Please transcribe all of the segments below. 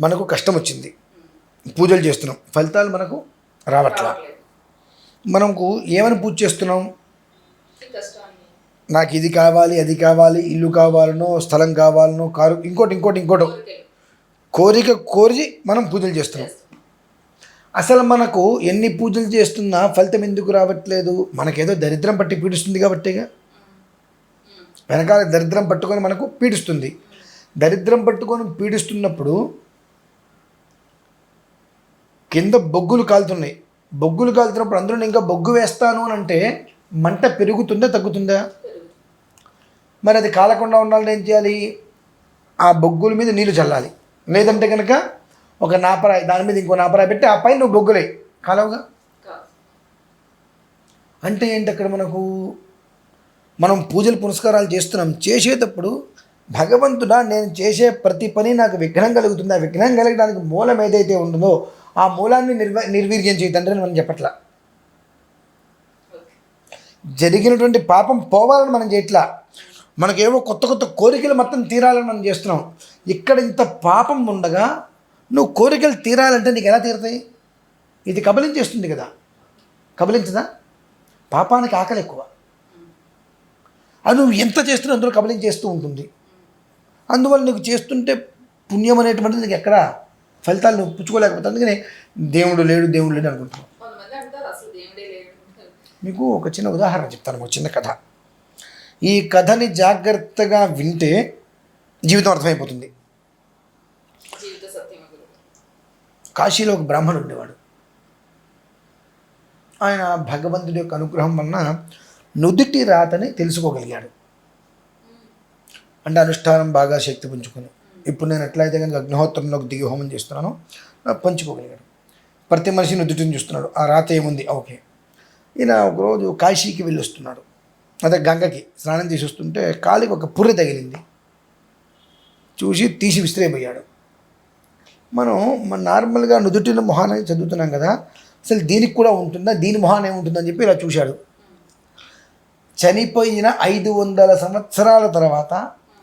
మనకు కష్టం వచ్చింది పూజలు చేస్తున్నాం. ఫలితాలు మనకు రావట్లా. రావట్లేదు. మనకు ఏమని పూజ చేస్తున్నాం? నాకు ఇది కావాలి అది కావాలి ఇల్లు కావాలనో స్థలం కావాలనో కారు ఇంకోటి ఇంకోటి ఇంకోటి. కోరిక కోరి మనం పూజలు చేస్తున్నాం. అసలు మనకు ఎన్ని పూజలు చేస్తున్నా ఫలితం ఎందుకు రావట్లేదు? మనకేదో దరిద్రం పట్టి పీడిస్తుంది కాబట్టేగా. వెనకాల దరిద్రం పట్టుకొని మనకు పీడిస్తుంది. దరిద్రం పట్టుకొని పీడిస్తున్నప్పుడు కింద బొగ్గులు కాలుతున్నాయి. బొగ్గులు కాలుతున్నప్పుడు అందులో నేను ఇంకా బొగ్గు వేస్తాను అని అంటే మంట పెరుగుతుందా తగ్గుతుందా? మరి అది కాలకుండా ఉండాలంటే ఏం చేయాలి? ఆ బొగ్గుల మీద నీళ్ళు చల్లాలి. లేదంటే కనుక ఒక నాపరాయి దాని మీద ఇంకో నాపరాయి పెట్టి ఆ పైన నువ్వు బొగ్గులే. కాలవుగా? అంటే ఏంటి అక్కడ మనకు? మనం పూజలు పునస్కారాలు చేస్తున్నాం. చేసేటప్పుడు భగవంతుడా నేను చేసే ప్రతి పని నాకు విఘ్నం కలుగుతుంది. ఆ విఘ్నం కలగడానికి మూలం ఏదైతే ఉంటుందో ఆ మూలాన్ని నిర్వ నిర్వీర్యం చేయతండ్రి అని మనం చెప్పట్లా. జరిగినటువంటి పాపం పోవాలని మనం చేయట్లా. మనకేవో కొత్త కొత్త కోరికలు మొత్తం తీరాలని మనం చేస్తున్నాం. ఇక్కడ ఇంత పాపం ఉండగా నువ్వు కోరికలు తీరాలంటే నీకు ఎలా తీరుతాయి? ఇది కబలించేస్తుంది కదా. కబలించదా? పాపానికి ఆకలి ఎక్కువ. అది నువ్వు ఎంత చేస్తున్నా అందులో కబలించేస్తూ ఉంటుంది. అందువల్ల నీకు చేస్తుంటే పుణ్యం అనేటువంటిది నీకు ఎక్కడ ఫలితాలు నువ్వు పుచ్చుకోలేకపోతే అందుకని దేవుడు లేడు దేవుడు లేడు అనుకుంటున్నావు. మీకు ఒక చిన్న ఉదాహరణ చెప్తాను ఒక చిన్న కథ. ఈ కథని జాగ్రత్తగా వింటే జీవితం అర్థమైపోతుంది. కాశీలో ఒక బ్రాహ్మణుడు ఉండేవాడు. ఆయన భగవంతుడి యొక్క అనుగ్రహం వలన నుదుటి రాతని తెలుసుకోగలిగాడు. అంటే అనుష్ఠానం బాగా శక్తి పుంజుకొని. ఇప్పుడు నేను ఎట్లయితే కనుక అగ్నిహోత్రంలోకి దిగి హోమం చేస్తున్నానో పంచుకోగలిగాడు. ప్రతి మనిషి నుదుటిని చూస్తున్నాడు. ఆ రాత ఏముంది? ఓకే ఈయన ఒకరోజు కాశీకి వెళ్ళి వస్తున్నాడు అదే గంగకి స్నానం చేసి వస్తుంటే కాలికి ఒక పుర్రె తగిలింది. చూసి తీసి విసిరేపోయాడు మనం మన నార్మల్గా నుదుటిన మొహాన్ని చదువుతున్నాం కదా అసలు దీనికి కూడా ఉంటుందా? దీని మొహాన్ ఏముంటుందని చెప్పి ఇలా చూశాడు. చనిపోయిన ఐదు వందల సంవత్సరాల తర్వాత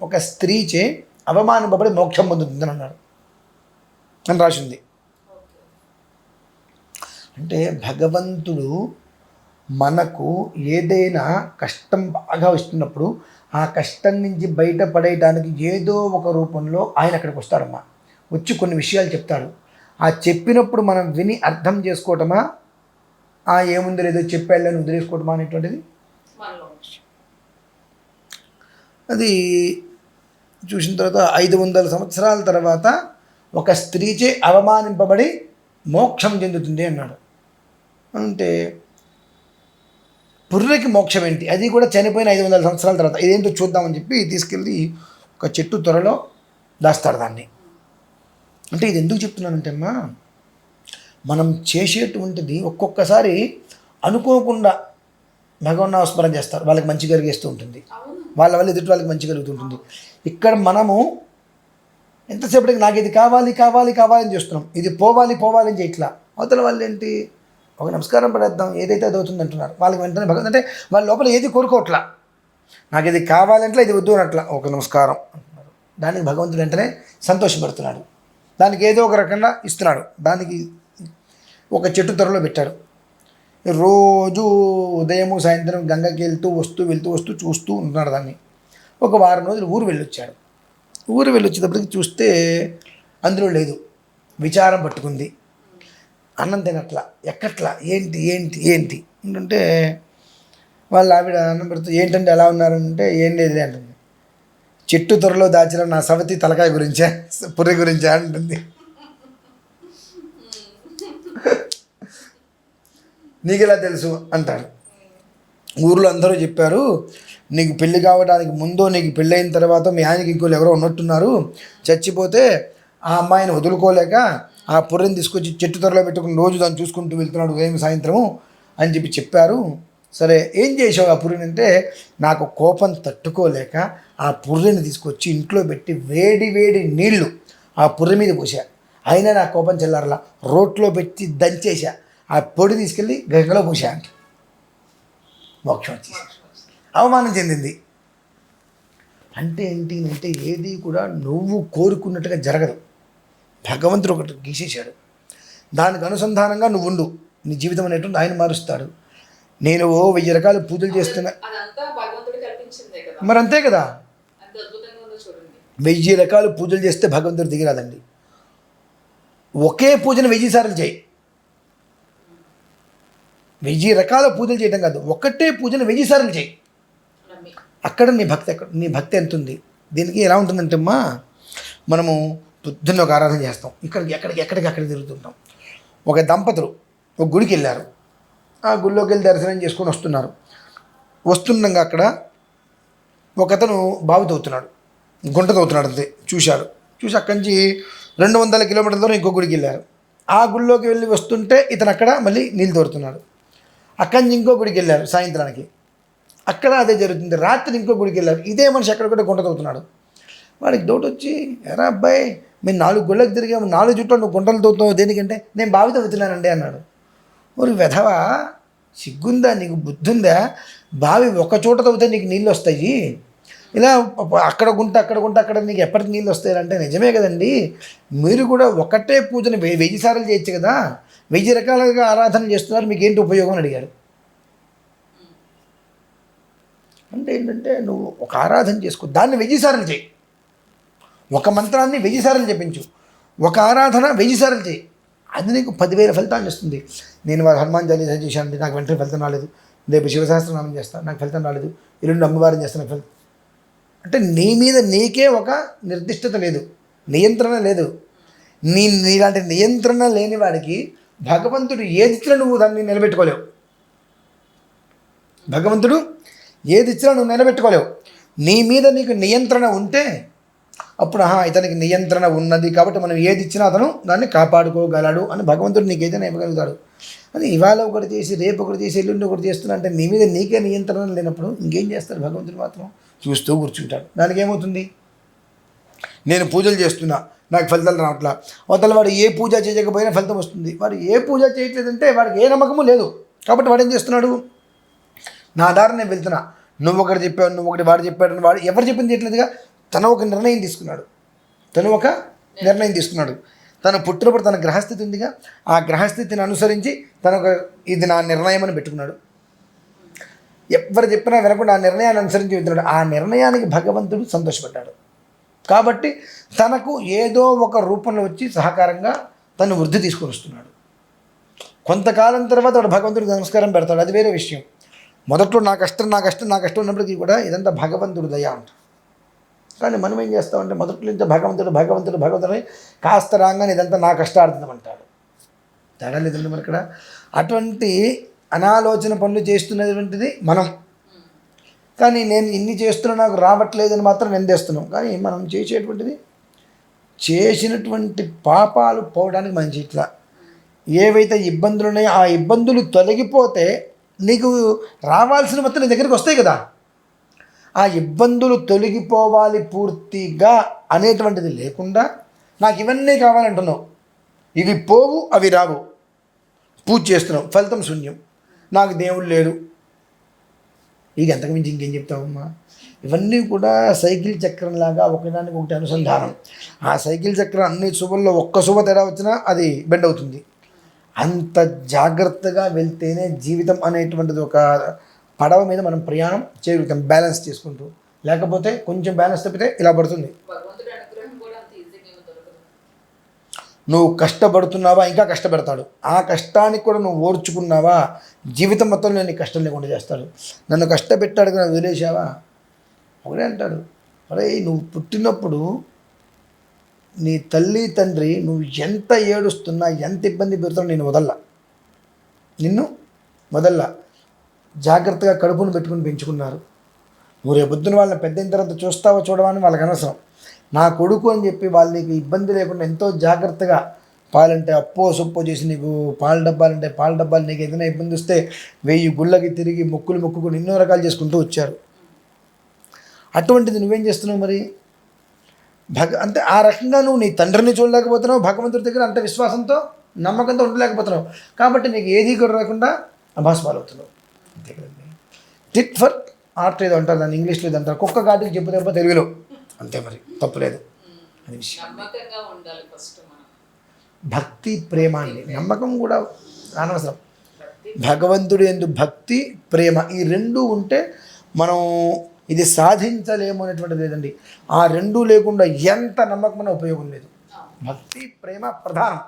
ఒక స్త్రీచే అవమానింపబడి మోక్షం పొందుతుందని అన్నాడు. అని రాసింది. అంటే భగవంతుడు మనకు ఏదైనా కష్టం బాగా వస్తున్నప్పుడు ఆ కష్టం నుంచి బయటపడేయడానికి ఏదో ఒక రూపంలో ఆయన అక్కడికి వస్తాడమ్మా. వచ్చి కొన్ని విషయాలు చెప్తాడు. ఆ చెప్పినప్పుడు మనం విని అర్థం చేసుకోవటమా? ఆ ఏముంది లేదో చెప్పాళ్ళని వదిలేసుకోవటమా అనేటువంటిది. అది చూసిన తర్వాత ఐదు వందల సంవత్సరాల తర్వాత ఒక స్త్రీచే అవమానింపబడి మోక్షం చెందుతుంది అన్నాడు. అంటే పుర్రెకి మోక్షం ఏంటి? అది కూడా చనిపోయిన ఐదు వందల సంవత్సరాల తర్వాత. ఇదేంటో చూద్దామని చెప్పి తీసుకెళ్ళి ఒక చెట్టు త్వరలో దాస్తాడు దాన్ని. అంటే ఇది ఎందుకు చెప్తున్నానంటే అమ్మా మనం చేసేటువంటిది ఒక్కొక్కసారి అనుకోకుండా భగవన్నామస్మరణ చేస్తారు. వాళ్ళకి మంచి కలిగేస్తూ ఉంటుంది. వాళ్ళ వల్ల ఎదుటి వాళ్ళకి మంచి కలుగుతుంటుంది. ఇక్కడ మనము ఎంతసేపటికి నాకు ఇది కావాలి కావాలి కావాలని చేస్తున్నాం. ఇది పోవాలి పోవాలి అని చేయట్లా అవతల వాళ్ళు ఏంటి? ఒక నమస్కారం పడేద్దాం ఏదైతే అది అవుతుంది అంటున్నారు. వాళ్ళకి వెంటనే భగవంతు అంటే వాళ్ళ లోపల ఏది కోరుకోవట్లా. నాకు ఇది కావాలంటే ఇది వద్దు అనట్లా ఒక నమస్కారం అంటున్నారు. దానికి భగవంతుడు వెంటనే సంతోషపడుతున్నాడు. దానికి ఏదో ఒక రకంగా ఇస్తున్నాడు. దానికి ఒక చెట్టు త్వరలో పెట్టాడు రోజు ఉదయం సాయంత్రం గంగకి వెళ్తూ వస్తూ వెళ్తూ వస్తూ చూస్తూ ఉంటున్నాడు దాన్ని. ఒక వారం రోజులు ఊరు వెళ్ళొచ్చాడు. ఊరు వెళ్ళొచ్చేటప్పటికి చూస్తే అందులో లేదు. విచారం పట్టుకుంది. అన్నం తినట్లా ఎక్కట్లా ఏంటి ఏంటి ఏంటి? ఏంటంటే వాళ్ళ ఆవిడ అన్నం పెడుతూ ఏంటంటే ఎలా ఉన్నారంటే ఏం లేదు అంటుంది. చెట్టు త్వరలో దాచిన నా సవతి తలకాయ గురించే పుర్రె గురించే? అంటుంది. నీకు ఎలా తెలుసు? అంటాడు. ఊర్లో అందరూ చెప్పారు నీకు పెళ్ళి కావడానికి ముందు నీకు పెళ్ళైన తర్వాత మీ ఆయనకి ఇంకోళ్ళు ఎవరో ఉన్నట్టున్నారు. చచ్చిపోతే ఆ అమ్మాయిని వదులుకోలేక ఆ పుర్రెని తీసుకొచ్చి చెట్టు త్వరలో పెట్టుకుని రోజు దాన్ని చూసుకుంటూ వెళ్తున్నాడు ఉదయం సాయంత్రము అని చెప్పి చెప్పారు. సరే ఏం చేసావు ఆ పుర్రెని అంటే నాకు కోపం తట్టుకోలేక ఆ పుర్రెని తీసుకొచ్చి ఇంట్లో పెట్టి వేడి వేడి నీళ్ళు ఆ పుర్రె మీద పోసా అయినా నా కోపం చెల్లారలా. రోట్లో పెట్టి దంచేసా ఆ పొడి తీసుకెళ్ళి గంగలో పోసా అంటే. మోక్షం వచ్చేసి అవమానం చెందింది. అంటే ఏంటి అంటే ఏది కూడా నువ్వు కోరుకున్నట్టుగా జరగదు. భగవంతుడు ఒకటి గీసేశాడు. దానికి అనుసంధానంగా నువ్వు ఉండు. నీ జీవితం అనేటువంటి ఆయన మారుస్తాడు. నేను ఓ వెయ్యి రకాల పూజలు చేస్తున్నా. మరి అంతే కదా? వెయ్యి రకాల పూజలు చేస్తే భగవంతుడు దిగిరాదండి. ఒకే పూజను వెయ్యి సార్లు చేయి. వెయ్యి రకాల పూజలు చేయడం కాదు. ఒకటే పూజను వెయ్యి సార్లు చేయి. అక్కడ నీ భక్తి ఎక్కడ నీ భక్తి ఎంత ఉంది? దీనికి ఎలా ఉంటుందంటే అమ్మా మనము పొద్దున్న ఒక ఆరాధన చేస్తాం. ఇక్కడికి ఎక్కడికి ఎక్కడికి అక్కడికి తిరుగుతుంటాం. ఒక దంపతులు ఒక గుడికి వెళ్ళారు. ఆ గుడిలోకి వెళ్ళి దర్శనం చేసుకొని వస్తున్నారు. వస్తుండగా అక్కడ ఒకతను బావి తవ్వుతున్నాడు. గుంట తవ్వుతున్నాడు అంతే చూశాడు చూసి అక్కడి నుంచి రెండు వందల కిలోమీటర్ల దూరం ఇంకో గుడికి వెళ్ళారు. ఆ గుడిలోకి వెళ్ళి వస్తుంటే ఇతను అక్కడ మళ్ళీ నీళ్ళు తోడుతున్నాడు. అక్కడి నుంచి ఇంకో గుడికి వెళ్ళారు సాయంత్రానికి. అక్కడ అదే జరుగుతుంది. రాత్రి ఇంకో గుడికి వెళ్ళారు. ఇదే మనిషి అక్కడ కూడా గుంట వాడికి డౌట్ వచ్చి ఎరా అబ్బాయి మేము నాలుగు గుళ్ళకి తిరిగాము. నాలుగు చుట్టూ నువ్వు గుంటలు తవ్వుతావు దేనికంటే? నేను బావి తవ్వుతున్నానండి అన్నాడు. మరి వెధవా సిగ్గుందా? నీకు బుద్ధుందా? బావి ఒక చోట తవ్వితే నీకు నీళ్ళు వస్తాయి. ఇలా అక్కడ గుంట అక్కడ గుంట అక్కడ నీకు ఎప్పటికి నీళ్ళు వస్తాయి అంటే నిజమే కదండి. మీరు కూడా ఒకటే పూజను వెయ్యి సార్లు చేయొచ్చు కదా. వెయ్యి రకాలుగా ఆరాధన చేస్తున్నారు మీకు ఏంటి ఉపయోగం అని అడిగారు. అంటే ఏంటంటే నువ్వు ఒక ఆరాధన చేసుకో దాన్ని వెయ్యి సార్లు చేయి. ఒక మంత్రాన్ని వెయ్యి సార్లు చెప్పించు ఒక ఆరాధన వెయ్యి సార్లు చేయి. అది నీకు పదివేల ఫలితాన్ని ఇస్తుంది. నేను వారు హనుమాన్ చాలీసా చేశాను నాకు వెంటనే ఫలితం రాలేదు. రేపు శివసహస్రనామం చేస్తాను నాకు ఫలితం రాలేదు. ఎల్లుండి అమ్మవారిని చేస్తాను నాకు ఫలితం అంటే నీ మీద నీకే ఒక నిర్దిష్టత లేదు. నియంత్రణ లేదు. నీ నీలాంటి నియంత్రణ లేని వాడికి భగవంతుడు ఏదిచ్చినా నువ్వు దాన్ని నిలబెట్టుకోలేవు? భగవంతుడు ఏదిచ్చినా నువ్వు నిలబెట్టుకోలేవు? నీ మీద నీకు నియంత్రణ ఉంటే అప్పుడు ఆహా ఇతనికి నియంత్రణ ఉన్నది కాబట్టి మనం ఏది ఇచ్చినా అతను దాన్ని కాపాడుకోగలడు అని భగవంతుడు నీకు ఏదైనా ఇవ్వగలుగుతాడు. అని ఇవాళ ఒకటి చేసి రేపు ఒకటి చేసి ఎల్లుండి ఒకటి చేస్తున్నా అంటే నీ మీద నీకే నియంత్రణ లేనప్పుడు ఇంకేం చేస్తాడు భగవంతుడు మాత్రం? చూస్తూ కూర్చుంటాడు. దానికి ఏమవుతుంది? నేను పూజలు చేస్తున్నా. నాకు ఫలితాలు రావట్లా. అవతల వాడు ఏ పూజ చేయకపోయినా ఫలితం వస్తుంది. వాడు ఏ పూజ చేయట్లేదంటే వాడికి ఏ నమ్మకము లేదు. కాబట్టి వాడు ఏం చేస్తున్నాడు? నా దారి నేను వెళ్తున్నా. నువ్వు ఒకటి చెప్పావు నువ్వు ఒకటి వాడు చెప్పాడు అని వాడు ఎవరు చెప్పింది చేయట్లేదుగా? తను ఒక నిర్ణయం తీసుకున్నాడు. తను ఒక నిర్ణయం తీసుకున్నాడు. తను పుట్టినప్పుడు తన గ్రహస్థితి ఉందిగా. ఆ గ్రహస్థితిని అనుసరించి తను ఒక ఇది నా నిర్ణయం అని పెట్టుకున్నాడు. ఎవరు చెప్పినా వినకుండా ఆ నిర్ణయాన్ని అనుసరించి వెళ్తున్నాడు. ఆ నిర్ణయానికి భగవంతుడు సంతోషపడ్డాడు. కాబట్టి తనకు ఏదో ఒక రూపంలో వచ్చి సహకారంగా తను వృద్ధి తీసుకొని వస్తున్నాడు. కొంతకాలం తర్వాత వాడు భగవంతుడికి నమస్కారం పెడతాడు. అది వేరే విషయం. మొదట్లో నా కష్టం నా కష్టం నా కష్టం ఉన్నప్పటికీ కూడా ఇదంతా భగవంతుడు దయ అంట. కానీ మనం ఏం చేస్తామంటే మొదట్లో నుంచి భగవంతుడు భగవంతుడు భగవంతుడు కాస్త రాగానే ఇదంతా నా కష్టార్థం అంటాడు. తేడా లేదండి మరి ఇక్కడ అటువంటి అనాలోచన పనులు చేస్తున్నటువంటిది మనం కానీ నేను ఇన్ని చేస్తున్నా నాకు రావట్లేదని మాత్రం నిందేస్తున్నాం. కానీ మనం చేసేటువంటిది చేసినటువంటి పాపాలు పోవడానికి మనం చేయట్లా ఏవైతే ఇబ్బందులు ఉన్నాయో ఆ ఇబ్బందులు తొలగిపోతే నీకు రావాల్సిన మొత్తం నీ దగ్గరికి వస్తాయి కదా. ఆ ఇబ్బందులు తొలగిపోవాలి పూర్తిగా అనేటువంటిది లేకుండా నాకు ఇవన్నీ కావాలంటున్నావు. ఇవి పోవు అవి రావు. పూజ చేస్తున్నావు ఫలితం శూన్యం. నాకు దేవుడు లేడు. ఇక అంతకుమించి ఇంకేం చెప్తామమ్మా ఇవన్నీ కూడా సైకిల్ చక్రం లాగా ఒకదానికి ఒకటి అనుసంధానం. ఆ సైకిల్ చక్రం అన్ని శుభల్లో ఒక్క శుభ తేడా వచ్చినా అది బెండ్ అవుతుంది. అంత జాగ్రత్తగా వెళ్తేనే జీవితం అనేటువంటిది ఒక పడవ మీద మనం ప్రయాణం చేయగలుగుతాం బ్యాలెన్స్ చేసుకుంటూ. లేకపోతే కొంచెం బ్యాలెన్స్ తప్పితే ఇలా పడుతుంది భగవంతుడి అనుగ్రహం కూడా అంత ఈజీగా ఏమీ దొరకదు నువ్వు కష్టపడుతున్నావా? ఇంకా కష్టపెడతాడు. ఆ కష్టానికి కూడా నువ్వు ఓర్చుకున్నావా? జీవితం మొత్తం నేను కష్టం లేకుండా చేస్తాడు. నన్ను కష్టపెట్టాడు నన్ను వదిలేసావా ఒకడే అంటాడు అరే నువ్వు పుట్టినప్పుడు నీ తల్లి తండ్రి నువ్వు ఎంత ఏడుస్తున్నా ఎంత ఇబ్బంది పెడుతున్నా నేను వదల్లా. నిన్ను వదల్లా. జాగ్రత్తగా కడుపును పెట్టుకుని పెంచుకున్నారు. నువ్వు రేపొద్దున వాళ్ళని పెద్ద అయిన తర్వాత చూస్తావో చూడవా అని వాళ్ళకి అనవసరం. నా కొడుకు అని చెప్పి వాళ్ళు నీకు ఇబ్బంది లేకుండా ఎంతో జాగ్రత్తగా పాలంటే అప్పో సొప్పో చేసి నీకు పాల డబ్బాలంటే పాల డబ్బాలు నీకు ఏదైనా ఇబ్బంది వస్తే వెయ్యి గుళ్ళకి తిరిగి మొక్కులు మొక్కుకుని ఎన్నో రకాలు చేసుకుంటూ వచ్చారు. అటువంటిది నువ్వేం చేస్తున్నావు మరి? భగ అంటే ఆ రకంగా నువ్వు నీ తండ్రిని చూడలేకపోతున్నావు భగవంతుడి దగ్గర అంత విశ్వాసంతో నమ్మకంతో ఉండలేకపోతున్నావు. కాబట్టి నీకు ఏది కూడా రాకుండా అభాస్ పాలవుతున్నావు. అంతే కదండి. టిట్ ఫర్ ఆర్ట్ ఏదో అంటారు దాన్ని ఇంగ్లీష్లో ఇది అంటారు. కుక్క గాటికి చెప్పు తెలుగులో. అంతే మరి తప్పులేదు. అది విషయం. భక్తి ప్రేమ అండి నమ్మకం కూడా అనవసరం భగవంతుడు ఎందు భక్తి ప్రేమ ఈ రెండు ఉంటే మనం ఇది సాధించలేము అనేటువంటిది లేదండి. ఆ రెండు లేకుండా ఎంత నమ్మకమైన ఉపయోగం లేదు. భక్తి ప్రేమ ప్రధానం.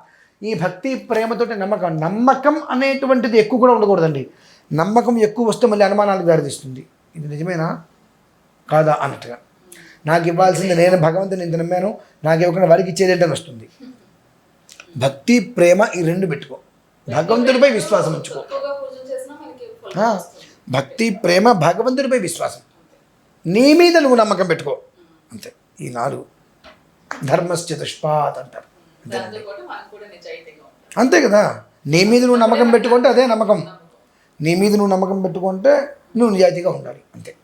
ఈ భక్తి ప్రేమతోటి నమ్మకం నమ్మకం అనేటువంటిది ఎక్కువ కూడా ఉండకూడదండి. నమ్మకం ఎక్కువ వస్తే మళ్ళీ అనుమానాలకు దారితీస్తుంది. ఇది నిజమేనా? కాదా? అన్నట్టుగా. నాకు ఇవ్వాల్సింది నేను భగవంతుని ఇంత నమ్మాను నాకు ఇవ్వకుండా వారికి ఇచ్చేది ఏంటని వస్తుంది. భక్తి ప్రేమ ఈ రెండు పెట్టుకో. భగవంతుడిపై విశ్వాసం ఉంచుకో. భక్తి ప్రేమ భగవంతుడిపై విశ్వాసం. నీ మీద నువ్వు నమ్మకం పెట్టుకో. అంతే. ఈ నాలుగు. అంటారు. కూడా నిజాయితీగా ఉంటాం. అంతే కదా. నీ మీద నువ్వు నమ్మకం పెట్టుకుంటే అదే నమ్మకం. నీ మీద నువ్వు నమ్మకం పెట్టుకుంటే నువ్వు నిజాయితీగా ఉండాలి. అంతే.